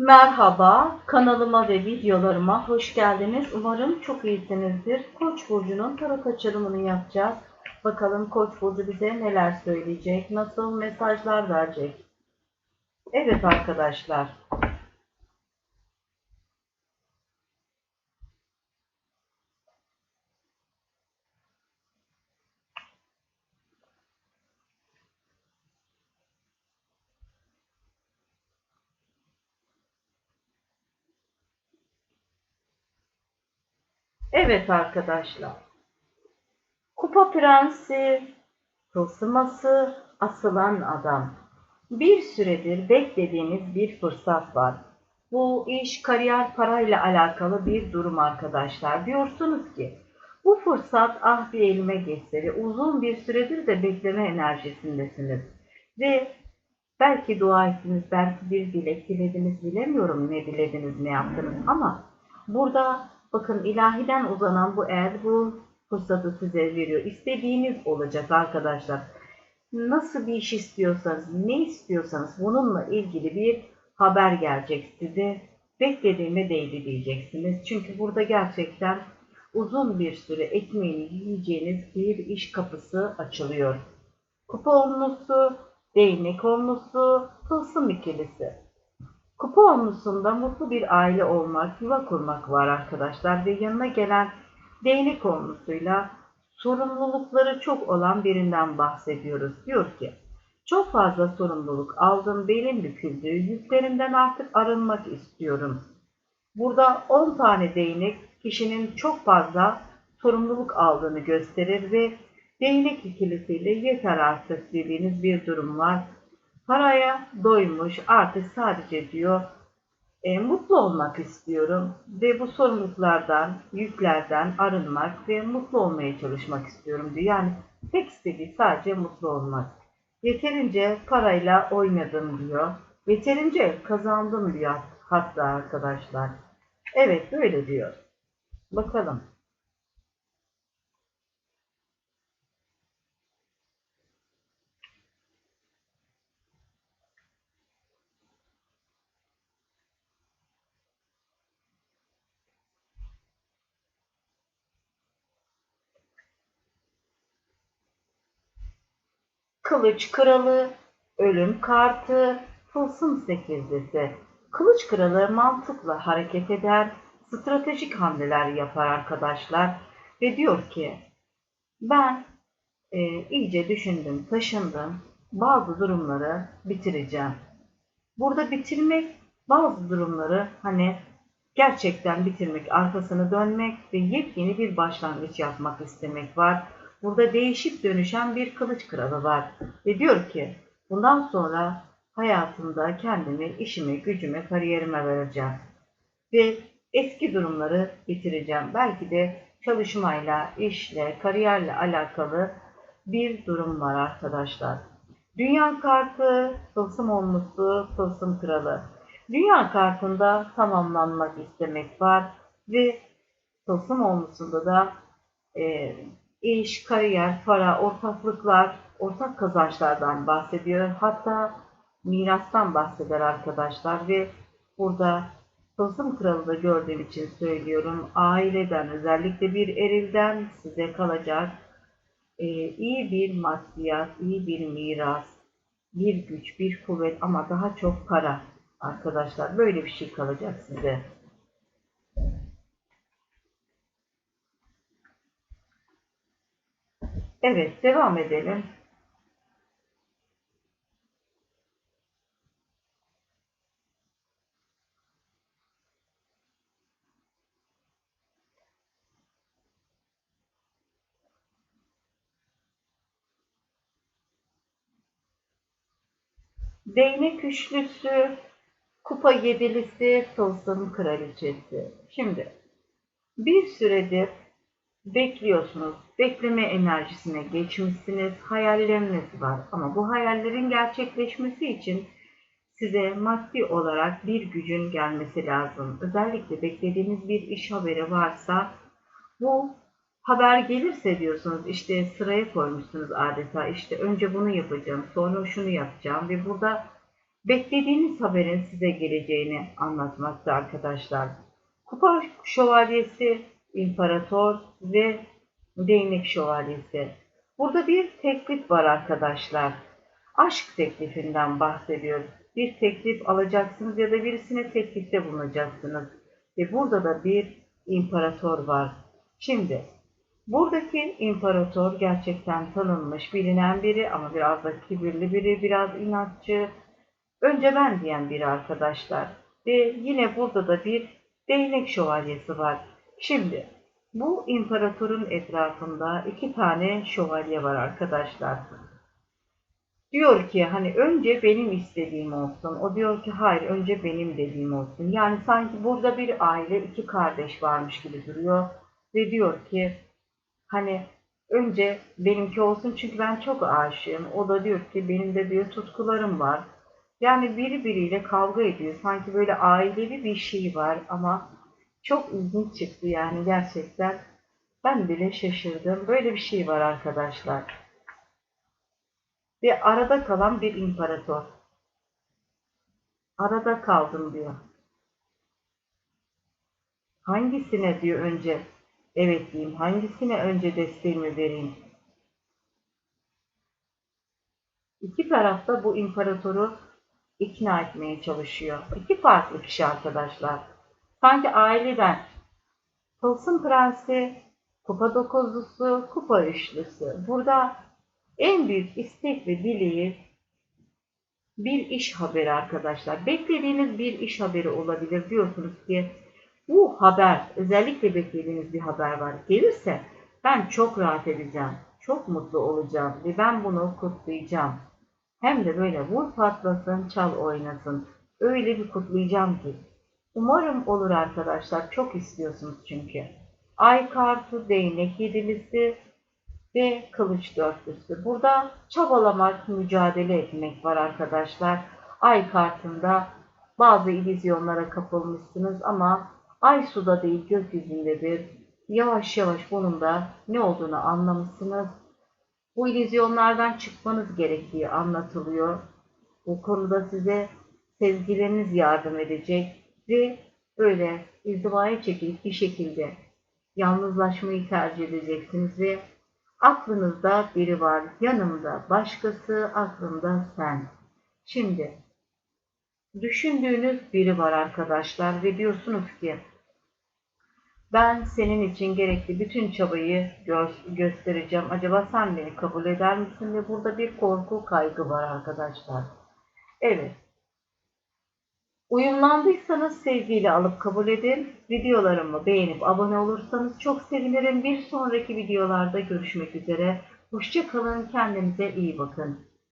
Merhaba, kanalıma ve videolarıma hoş geldiniz. Umarım çok iyisinizdir. Koç burcunun tarot açılımını yapacağız. Bakalım Koç burcu bize neler söyleyecek, nasıl mesajlar verecek. Evet arkadaşlar. Evet arkadaşlar. Kupa Prensi, tılsıması, asılan adam. Bir süredir beklediğiniz bir fırsat var. Bu iş kariyer parayla alakalı bir durum arkadaşlar. Diyorsunuz ki bu fırsat ah bir elime geçse ve uzun bir süredir de bekleme enerjisindesiniz. Ve belki dua ettiniz, belki bir dilek dilediniz bilemiyorum ne dilediniz ne yaptınız ama burada bakın ilahiden uzanan bu el bu fırsatı size veriyor. İstediğiniz olacak arkadaşlar. Nasıl bir iş istiyorsanız, ne istiyorsanız bununla ilgili bir haber gelecek size. Beklediğime değdi diyeceksiniz. Çünkü burada gerçekten uzun bir süre ekmeğini yiyeceğiniz bir iş kapısı açılıyor. Kupa olmusu, değnek olmusu, tılsım ikilisi. Kupa olmusunda mutlu bir aile olmak, yuva kurmak var arkadaşlar ve yanına gelen değnek olmusuyla sorumlulukları çok olan birinden bahsediyoruz. Diyor ki, çok fazla sorumluluk aldım, belim büküldü, yüklerimden artık arınmak istiyorum. Burada 10 tane değnek kişinin çok fazla sorumluluk aldığını gösterir ve değnek ikilisiyle yeter artık dediğiniz bir durum var. Paraya doymuş artık sadece diyor e, mutlu olmak istiyorum ve bu sorumluluklardan, yüklerden arınmak ve mutlu olmaya çalışmak istiyorum diyor. Yani tek istediği sadece mutlu olmak. Yeterince parayla oynadım diyor. Yeterince kazandım diyor hatta arkadaşlar. Evet böyle diyor. Bakalım. Kılıç kralı, ölüm kartı, tılsım sekizlisi. Kılıç kralı mantıkla hareket eder, stratejik hamleler yapar arkadaşlar ve diyor ki ben e, iyice düşündüm, taşındım, bazı durumları bitireceğim. Burada bitirmek bazı durumları hani gerçekten bitirmek, arkasını dönmek ve yepyeni bir başlangıç yapmak istemek var. Burada değişip dönüşen bir kılıç kralı var. Ve diyor ki bundan sonra hayatımda kendimi, işime, gücüme, kariyerime vereceğim. Ve eski durumları bitireceğim. Belki de çalışmayla, işle, kariyerle alakalı bir durum var arkadaşlar. Dünya kartı, tılsım olmuşsu, tılsım kralı. Dünya kartında tamamlanmak istemek var ve tılsım olmuşsunda da e, iş, kariyer, para, ortaklıklar, ortak kazançlardan bahsediyor. Hatta mirastan bahseder arkadaşlar ve burada Tılsım kralı da gördüğüm için söylüyorum. Aileden özellikle bir erilden size kalacak e, iyi bir maddiyat, iyi bir miras, bir güç, bir kuvvet ama daha çok para arkadaşlar. Böyle bir şey kalacak size. Evet, devam edelim. Değnek üçlüsü, kupa yedilisi, tılsım kraliçesi. Şimdi bir süredir bekliyorsunuz. Bekleme enerjisine geçmişsiniz. Hayalleriniz var. Ama bu hayallerin gerçekleşmesi için size maddi olarak bir gücün gelmesi lazım. Özellikle beklediğiniz bir iş haberi varsa bu haber gelirse diyorsunuz işte sıraya koymuşsunuz adeta işte önce bunu yapacağım sonra şunu yapacağım ve burada beklediğiniz haberin size geleceğini anlatmakta arkadaşlar. Kupa şövalyesi, imparator ve değnek şövalyesi. Burada bir teklif var arkadaşlar. Aşk teklifinden bahsediyoruz. Bir teklif alacaksınız ya da birisine teklifte bulunacaksınız. Ve burada da bir imparator var. Şimdi buradaki imparator gerçekten tanınmış, bilinen biri ama biraz da kibirli biri, biraz inatçı. Önce ben diyen biri arkadaşlar. Ve yine burada da bir değnek şövalyesi var. Şimdi bu imparatorun etrafında iki tane şövalye var arkadaşlar. Diyor ki hani önce benim istediğim olsun. O diyor ki hayır önce benim dediğim olsun. Yani sanki burada bir aile iki kardeş varmış gibi duruyor. Ve diyor ki hani önce benimki olsun çünkü ben çok aşığım. O da diyor ki benim de diyor tutkularım var. Yani biri biriyle kavga ediyor. Sanki böyle ailevi bir şey var ama çok ilginç çıktı yani gerçekten. Ben bile şaşırdım. Böyle bir şey var arkadaşlar. Ve arada kalan bir imparator. Arada kaldım diyor. Hangisine diyor önce evet diyeyim, hangisine önce desteğimi vereyim? İki tarafta bu imparatoru ikna etmeye çalışıyor. İki farklı kişi arkadaşlar. Sanki aileden Tılsım Prensi, Kupa Dokuzlusu, Kupa Üçlüsü. Burada en büyük istek ve dileği bir iş haberi arkadaşlar. Beklediğiniz bir iş haberi olabilir. Diyorsunuz ki bu haber, özellikle beklediğiniz bir haber var. Gelirse ben çok rahat edeceğim. Çok mutlu olacağım ve ben bunu kutlayacağım. Hem de böyle vur patlasın, çal oynasın. Öyle bir kutlayacağım ki. Umarım olur arkadaşlar. Çok istiyorsunuz çünkü. Ay kartı, değnek yedilisi ve kılıç dörtlüsü. Burada çabalamak, mücadele etmek var arkadaşlar. Ay kartında bazı illüzyonlara kapılmışsınız ama ay suda değil gökyüzündedir. Yavaş yavaş bunun da ne olduğunu anlamışsınız. Bu illüzyonlardan çıkmanız gerektiği anlatılıyor. Bu konuda size sezgileriniz yardım edecek ve böyle izdivaya çekilip bir şekilde yalnızlaşmayı tercih edeceksiniz ve aklınızda biri var, yanımda başkası, aklımda sen. Şimdi düşündüğünüz biri var arkadaşlar ve diyorsunuz ki ben senin için gerekli bütün çabayı gö göstereceğim. Acaba sen beni kabul eder misin? Ve burada bir korku, kaygı var arkadaşlar. Evet. Uyumlandıysanız sevgiyle alıp kabul edin. Videolarımı beğenip abone olursanız çok sevinirim. Bir sonraki videolarda görüşmek üzere. Hoşçakalın. Kendinize iyi bakın.